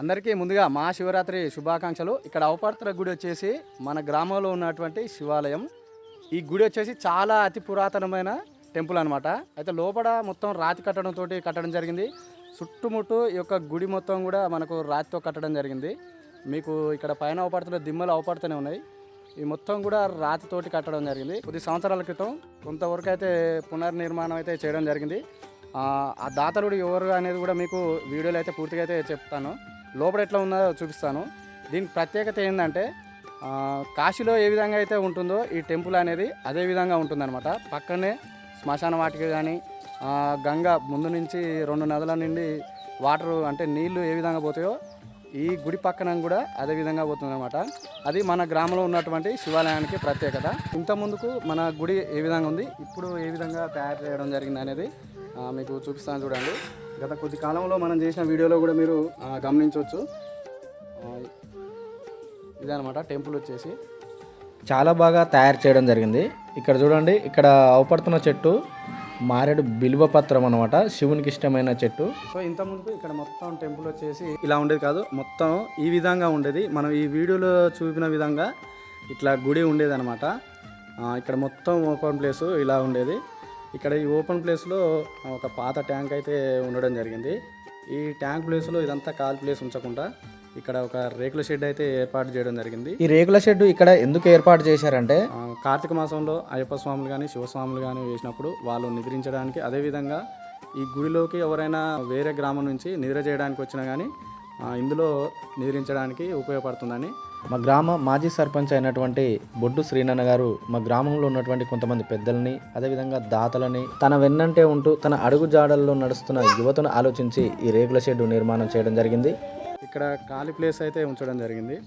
అందరికీ ముందుగా మహాశివరాత్రి శుభాకాంక్షలు. ఇక్కడ అవపర్తల గుడి వచ్చేసి మన గ్రామంలో ఉన్నటువంటి శివాలయం. ఈ గుడి వచ్చేసి చాలా అతి పురాతనమైన టెంపుల్ అనమాట అయితే లోపల మొత్తం రాతి కట్టడంతో కట్టడం జరిగింది. చుట్టుముట్టు ఈ యొక్క గుడి మొత్తం కూడా మనకు రాతితో కట్టడం జరిగింది. మీకు ఇక్కడ పైన అవపడుతున్న దిమ్మలు అవపడుతూనే ఉన్నాయి. ఈ మొత్తం కూడా రాతితోటి కట్టడం జరిగింది. కొద్ది సంవత్సరాల క్రితం కొంతవరకు అయితే పునర్నిర్మాణం అయితే చేయడం జరిగింది. ఆ ఆ దాతలుడు ఎవరు అనేది కూడా మీకు వీడియోలో అయితే పూర్తిగా అయితే చెప్తాను. లోపల ఎట్లా ఉందో చూపిస్తాను. దీనికి ప్రత్యేకత ఏంటంటే కాశీలో ఏ విధంగా అయితే ఉంటుందో ఈ టెంపుల్ అనేది అదే విధంగా ఉంటుందన్నమాట. పక్కనే శ్మశాన వాటికి కానీ గంగ ముందు నుంచి రెండు నదుల నుండి వాటర్ అంటే నీళ్ళు ఏ విధంగా పోతాయో ఈ గుడి పక్కన కూడా అదే విధంగా పోతుందన్నమాట. అది మన గ్రామంలో ఉన్నటువంటి శివాలయానికి ప్రత్యేకత. ఇంత ముందుకు మన గుడి ఏ విధంగా ఉంది ఇప్పుడు ఏ విధంగా తయారు చేయడం జరిగింది అనేది మీకు చూపిస్తాను చూడండి. గత కొద్ది కాలంలో మనం చేసిన వీడియోలో కూడా మీరు ఆ, గమనించవచ్చు. ఇదనమాట టెంపుల్ వచ్చేసి. చాలా బాగా తయారు చేయడం జరిగింది. ఇక్కడ చూడండి ఇక్కడ అవపడుతున్న చెట్టు మారేడు బిల్వ పత్రం అనమాట శివునికి ఇష్టమైన చెట్టు. సో ఇంత ముందు ఇక్కడ మొత్తం టెంపుల్ వచ్చేసి ఇలా ఉండేది కాదు. మొత్తం ఈ విధంగా ఉండేది. మనం ఈ వీడియోలో చూపిన విధంగా ఇట్లా గుడి ఉండేది అనమాట ఇక్కడ మొత్తం ఓపెన్ ప్లేస్ ఇలా ఉండేది. ఇక్కడ ఈ ఓపెన్ ప్లేస్లో ఒక పాత ట్యాంక్ అయితే ఉండడం జరిగింది. ఈ ట్యాంక్ ప్లేస్లో ఇదంతా కాల్ ప్లేస్ ఉంచకుండా ఇక్కడ ఒక రేకుల షెడ్ అయితే ఏర్పాటు చేయడం జరిగింది. ఈ రేకుల షెడ్ ఇక్కడ ఎందుకు ఏర్పాటు చేశారంటే కార్తీక మాసంలో అయ్యప్ప స్వాములు కానీ శివస్వాములు కానీ వేసినప్పుడు వాళ్ళు నిద్రించడానికి అదేవిధంగా ఈ గుడిలోకి ఎవరైనా వేరే గ్రామం నుంచి నిద్ర చేయడానికి వచ్చినా కానీ ఇందులో నిద్రించడానికి ఉపయోగపడుతుందని. మా గ్రామ మాజీ సర్పంచ్ అయినటువంటి బొడ్డు శ్రీనన్న గారు మా గ్రామంలో ఉన్నటువంటి కొంతమంది పెద్దల్ని అదేవిధంగా దాతలని తన వెన్నంటే ఉంటూ తన అడుగు జాడల్లో నడుస్తున్న యువతను ఆలోచించి ఈ రేకుల షెడ్ నిర్మాణం చేయడం జరిగింది. ఇక్కడ ఖాళీ ప్లేస్ అయితే ఉంచడం జరిగింది.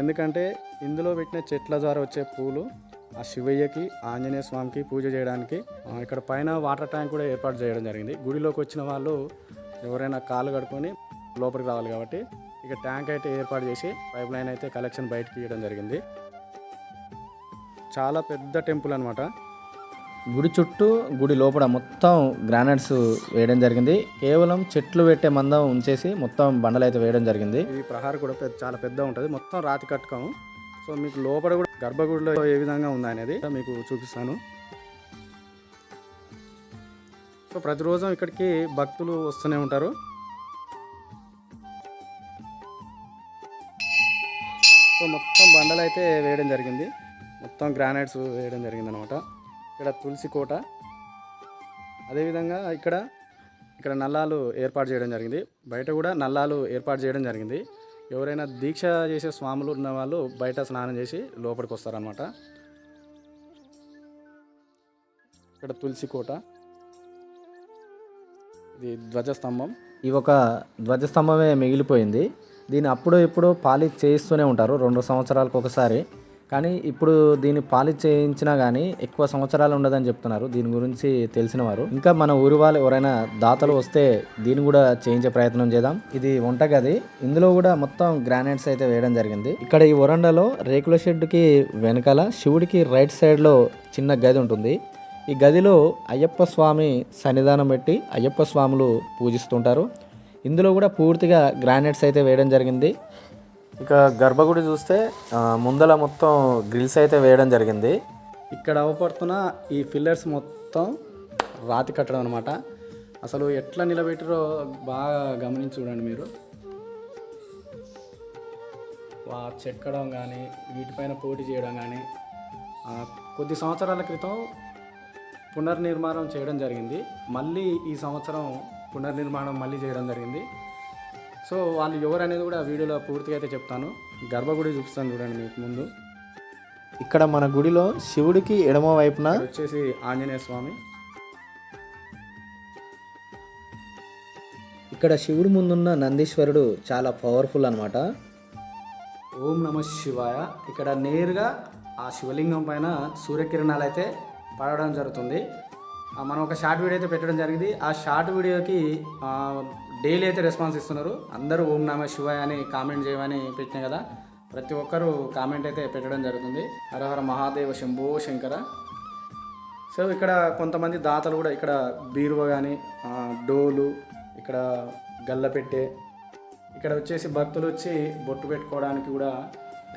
ఎందుకంటే ఇందులో పెట్టిన చెట్ల ద్వారా వచ్చే పూలు ఆ శివయ్యకి ఆంజనేయ స్వామికి పూజ చేయడానికి ఇక్కడ పైన వాటర్ ట్యాంక్ కూడా ఏర్పాటు చేయడం జరిగింది. గుడిలోకి వచ్చిన వాళ్ళు ఎవరైనా కాలు కడుక్కొని లోపలికి రావాలి కాబట్టి ఇక ట్యాంక్ అయితే ఏర్పాటు చేసి పైప్ లైన్ అయితే కలెక్షన్ బయటకి ఇవ్వడం జరిగింది. చాలా పెద్ద టెంపుల్ అనమాట గుడి చుట్టూ గుడి లోపల మొత్తం గ్రానైట్స్ వేయడం జరిగింది. కేవలం చెట్లు పెట్టే మందం ఉంచేసి మొత్తం బండలు అయితే వేయడం జరిగింది. ఇది ప్రహారం కూడా పెద్ద చాలా పెద్ద ఉంటుంది. మొత్తం రాతి కట్టుకోము సో మీకు లోపల కూడా గర్భగుడిలో ఏ విధంగా ఉంది అనేది మీకు చూపిస్తాను. సో ప్రతిరోజు ఇక్కడికి భక్తులు వస్తూనే ఉంటారు. బండలు అయితే వేయడం జరిగింది. మొత్తం గ్రానైట్స్ వేయడం జరిగింది అనమాట ఇక్కడ తులసి కోట. అదేవిధంగా ఇక్కడ ఇక్కడ నల్లాలు ఏర్పాటు చేయడం జరిగింది. బయట కూడా నల్లాలు ఏర్పాటు చేయడం జరిగింది. ఎవరైనా దీక్ష చేసే స్వాములు ఉన్న వాళ్ళు బయట స్నానం చేసి లోపలికి వస్తారనమాట. ఇక్కడ తులసి కోట. ఇది ధ్వజస్తంభం. ఈ ఒక ధ్వజస్తంభమే మిగిలిపోయింది. దీన్ని అప్పుడు ఇప్పుడు పాలిష్ చేయిస్తూనే ఉంటారు రెండు సంవత్సరాలకు ఒకసారి. కానీ ఇప్పుడు దీన్ని పాలిష్ చేయించినా కానీ ఎక్కువ సంవత్సరాలు ఉండదని చెప్తున్నారు దీని గురించి తెలిసిన వారు. ఇంకా మన ఊరి వాళ్ళు ఎవరైనా దాతలు వస్తే దీన్ని కూడా చేయించే ప్రయత్నం చేద్దాం. ఇది వంటగది. ఇందులో కూడా మొత్తం గ్రానైట్స్ అయితే వేయడం జరిగింది. ఇక్కడ ఈ వరండాలో రేకుల షెడ్కి వెనకాల శివుడికి రైట్ సైడ్లో చిన్న గది ఉంటుంది. ఈ గదిలో అయ్యప్ప స్వామి సన్నిధానం పెట్టి అయ్యప్ప స్వాములు పూజిస్తుంటారు. ఇందులో కూడా పూర్తిగా గ్రానైట్స్ అయితే వేయడం జరిగింది. ఇక గర్భగుడి చూస్తే ముందల మొత్తం గ్రిల్స్ అయితే వేయడం జరిగింది. ఇక్కడ అవపడుతున్న ఈ ఫిల్లర్స్ మొత్తం రాతి కట్టడం అనమాట అసలు ఎట్లా నిలబెట్టారో బాగా గమనించి చూడండి మీరు. వా చెక్కడం కానీ వీటిపైన పోటీ చేయడం కానీ కొద్ది సంవత్సరాల క్రితం పునర్నిర్మాణం చేయడం జరిగింది. మళ్ళీ ఈ సంవత్సరం పునర్నిర్మాణం మళ్ళీ చేయడం జరిగింది. సో వాళ్ళు ఎవరు అనేది కూడా వీడియోలో పూర్తిగా అయితే చెప్తాను. గర్భగుడి చూపిస్తాను చూడండి మీకు ముందు. ఇక్కడ మన గుడిలో శివుడికి ఎడమ వైపున వచ్చేసి ఆంజనేయ స్వామి. ఇక్కడ శివుడి ముందున్న నందీశ్వరుడు చాలా పవర్ఫుల్ అనమాట ఓం నమ శివాయ. ఇక్కడ నేరుగా ఆ శివలింగం పైన సూర్యకిరణాలు అయితే పడడం జరుగుతుంది. మనం ఒక షార్ట్ వీడియో అయితే పెట్టడం జరిగింది. ఆ షార్ట్ వీడియోకి డైలీ అయితే రెస్పాన్స్ ఇస్తున్నారు. అందరూ ఓం నామ శివాయ అని కామెంట్ చేయమని పెట్టినా కదా ప్రతి ఒక్కరూ కామెంట్ అయితే పెట్టడం జరుగుతుంది. హరహర మహాదేవ శంభో శంకర. సో ఇక్కడ కొంతమంది దాతలు కూడా ఇక్కడ బీరువ కానీ డోలు ఇక్కడ గల్లపెట్టే ఇక్కడ వచ్చేసి భక్తులు వచ్చి బొట్టు పెట్టుకోవడానికి కూడా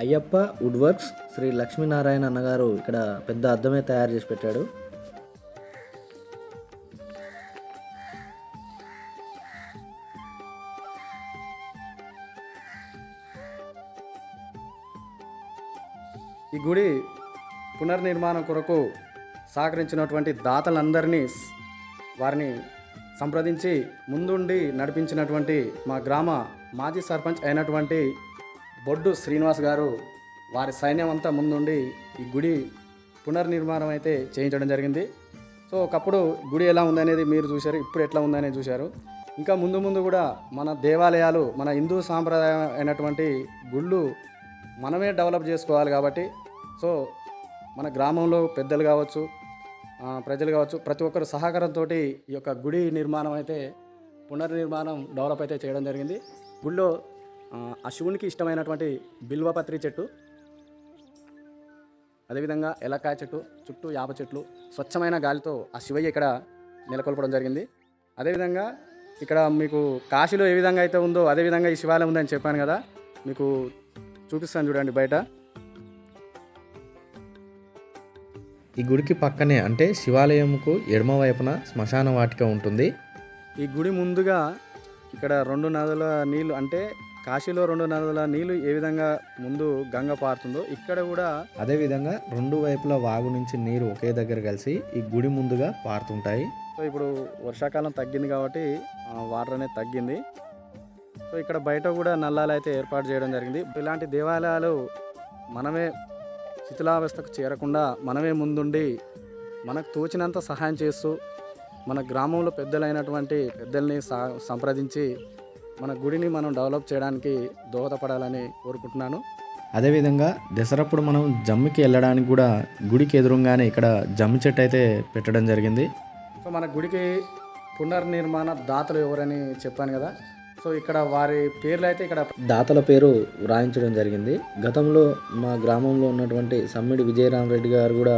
అయ్యప్ప వుడ్ వర్క్స్ శ్రీ లక్ష్మీనారాయణ అన్నగారు ఇక్కడ పెద్ద అద్దమే తయారు చేసి పెట్టాడు. ఈ గుడి పునర్నిర్మాణం కొరకు సహకరించినటువంటి దాతలందరినీ వారిని సంప్రదించి ముందుండి నడిపించినటువంటి మా గ్రామ మాజీ సర్పంచ్ అయినటువంటి బొడ్డు శ్రీనివాస్ గారు వారి సైన్యం అంతా ముందుండి ఈ గుడి పునర్నిర్మాణం అయితే చేయించడం జరిగింది. సో ఒకప్పుడు గుడి ఎలా ఉందనేది మీరు చూశారు ఇప్పుడు ఎట్లా ఉందనేది చూశారు. ఇంకా ముందు ముందు కూడా మన దేవాలయాలు మన హిందూ సాంప్రదాయం అయినటువంటి గుళ్ళు మనమే డెవలప్ చేసుకోవాలి కాబట్టి సో మన గ్రామంలో పెద్దలు కావచ్చు ప్రజలు కావచ్చు ప్రతి ఒక్కరు సహకారంతో ఈ యొక్క గుడి నిర్మాణం అయితే పునర్నిర్మాణం డెవలప్ అయితే చేయడం జరిగింది. గుడిలో ఆ, శివునికి ఇష్టమైనటువంటి బిల్వపత్రి చెట్టు అదేవిధంగా ఎలకాయ చెట్టు చుట్టూ యాప చెట్లు స్వచ్ఛమైన గాలితో ఆ శివయ్య ఇక్కడ నెలకొల్పడం జరిగింది. అదేవిధంగా ఇక్కడ మీకు కాశీలో ఏ విధంగా అయితే ఉందో అదే విధంగా ఈ శివాలయం ఉందని చెప్పాను కదా మీకు చూపిస్తాను చూడండి బయట. ఈ గుడికి పక్కనే అంటే శివాలయంకు ఎడమ వైపున శ్మశాన వాటిక ఉంటుంది. ఈ గుడి ముందుగా ఇక్కడ రెండు నదుల నీళ్ళు అంటే కాశీలో రెండు నదుల నీళ్ళు ఏ విధంగా ముందు గంగ పారుతుందో ఇక్కడ కూడా అదేవిధంగా రెండు వైపుల వాగు నుంచి నీరు ఒకే దగ్గర కలిసి ఈ గుడి ముందుగా పారుతుంటాయి. సో ఇప్పుడు వర్షాకాలం తగ్గింది కాబట్టి వాటర్ అనేది తగ్గింది. సో ఇక్కడ బయట కూడా నల్లాలు అయితే ఏర్పాటు చేయడం జరిగింది. ఇలాంటి దేవాలయాలు మనమే శిథిలావస్థకు చేరకుండా మనమే ముందుండి మనకు తోచినంత సహాయం చేస్తూ మన గ్రామంలో పెద్దలైనటువంటి పెద్దల్ని సంప్రదించి మన గుడిని మనం డెవలప్ చేయడానికి దోహదపడాలని కోరుకుంటున్నాను. అదేవిధంగా దసరప్పుడు మనం జమ్మికి వెళ్ళడానికి కూడా గుడికి ఎదురుగానే ఇక్కడ జమ్మి చెట్టు అయితే పెట్టడం జరిగింది. సో మన గుడికి పునర్నిర్మాణ దాతలు ఎవరని చెప్పాను కదా సో ఇక్కడ వారి పేర్లు అయితే ఇక్కడ దాతల పేరు వ్రాయించడం జరిగింది. గతంలో మా గ్రామంలో ఉన్నటువంటి సమ్మిడి విజయరామరెడ్డి గారు కూడా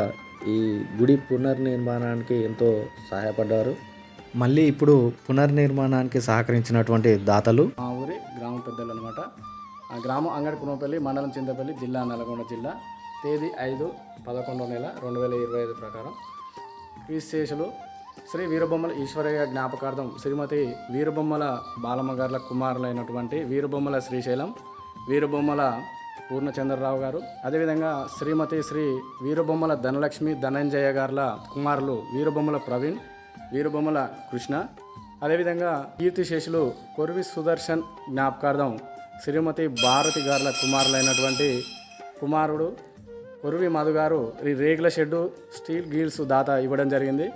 ఈ గుడి పునర్నిర్మాణానికి ఎంతో సహాయపడ్డారు. మళ్ళీ ఇప్పుడు పునర్నిర్మాణానికి సహకరించినటువంటి దాతలు మా ఊరి గ్రామ పెద్దలు అనమాట ఆ గ్రామం అంగడి కునపల్లి మండలం చింతపల్లి జిల్లా నల్గొండ జిల్లా. తేదీ ఐదు పదకొండో నెల రెండు వేల ఇరవై ఐదు ప్రకారం. క్రీస్తేశులు శ్రీ వీరబొమ్మల ఈశ్వరయ్య జ్ఞాపకార్థం శ్రీమతి వీరబొమ్మల బాలమ్మ గారుల కుమారులైనటువంటి వీరబొమ్మల శ్రీశైలం వీరబొమ్మల పూర్ణచంద్రరావు గారు అదేవిధంగా శ్రీమతి శ్రీ వీరబొమ్మల ధనలక్ష్మి ధనంజయ గారుల కుమారులు వీరబొమ్మల ప్రవీణ్ వీరబొమ్మల కృష్ణ అదేవిధంగా కీర్తిశేషులు కొరివి సుదర్శన్ జ్ఞాపకార్థం శ్రీమతి భారతి గారుల కుమారులైనటువంటి కుమారుడు కొరివి మధు గారు రేగుల షెడ్డు స్టీల్ గీల్స్ దాత ఇవ్వడం జరిగింది.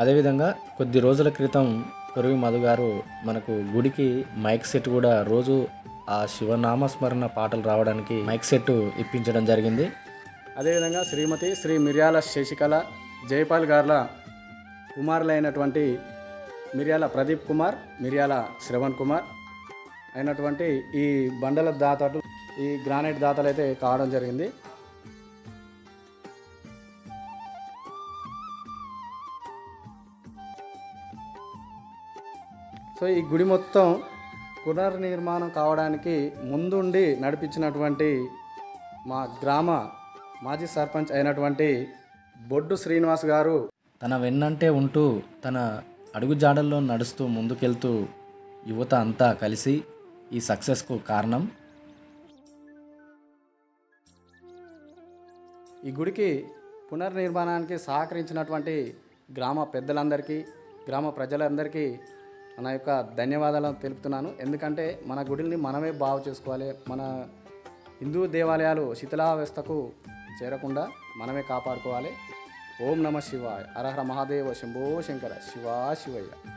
అదేవిధంగా కొద్ది రోజుల క్రితం కొరివి మధు గారు మనకు గుడికి మైక్ సెట్ కూడా రోజు ఆ శివనామస్మరణ పాటలు రావడానికి మైక్ సెట్ ఇప్పించడం జరిగింది. అదేవిధంగా శ్రీమతి శ్రీ మిర్యాల శశికళ జయపాల్ గార్ల కుమారులైనటువంటి మిర్యాల ప్రదీప్ కుమార్ మిర్యాల శ్రవణ్ కుమార్ అయినటువంటి ఈ బండల దాతలు ఈ గ్రానైట్ దాతలు అయితే కావడం జరిగింది. సో ఈ గుడి మొత్తం పునర్నిర్మాణం కావడానికి ముందుండి నడిపించినటువంటి మా గ్రామ మాజీ సర్పంచ్ అయినటువంటి బొడ్డు శ్రీనివాస్ గారు తన వెన్నంటే ఉంటూ తన అడుగుజాడల్లో నడుస్తూ ముందుకెళ్తూ యువత అంతా కలిసి ఈ సక్సెస్కు కారణం. ఈ గుడికి పునర్నిర్మాణానికి సహకరించినటువంటి గ్రామ పెద్దలందరికీ గ్రామ ప్రజలందరికీ నా యొక్క ధన్యవాదాలు తెలుపుతున్నాను. ఎందుకంటే మన గుడిని మనమే బాగు చేసుకోవాలి. మన హిందూ దేవాలయాలు శిథిలావస్థకు చేరకుండా మనమే కాపాడుకోవాలి. ఓం నమ శివాయ. అర్హర మహాదేవ శంభో శంకర శివా శివయ్య.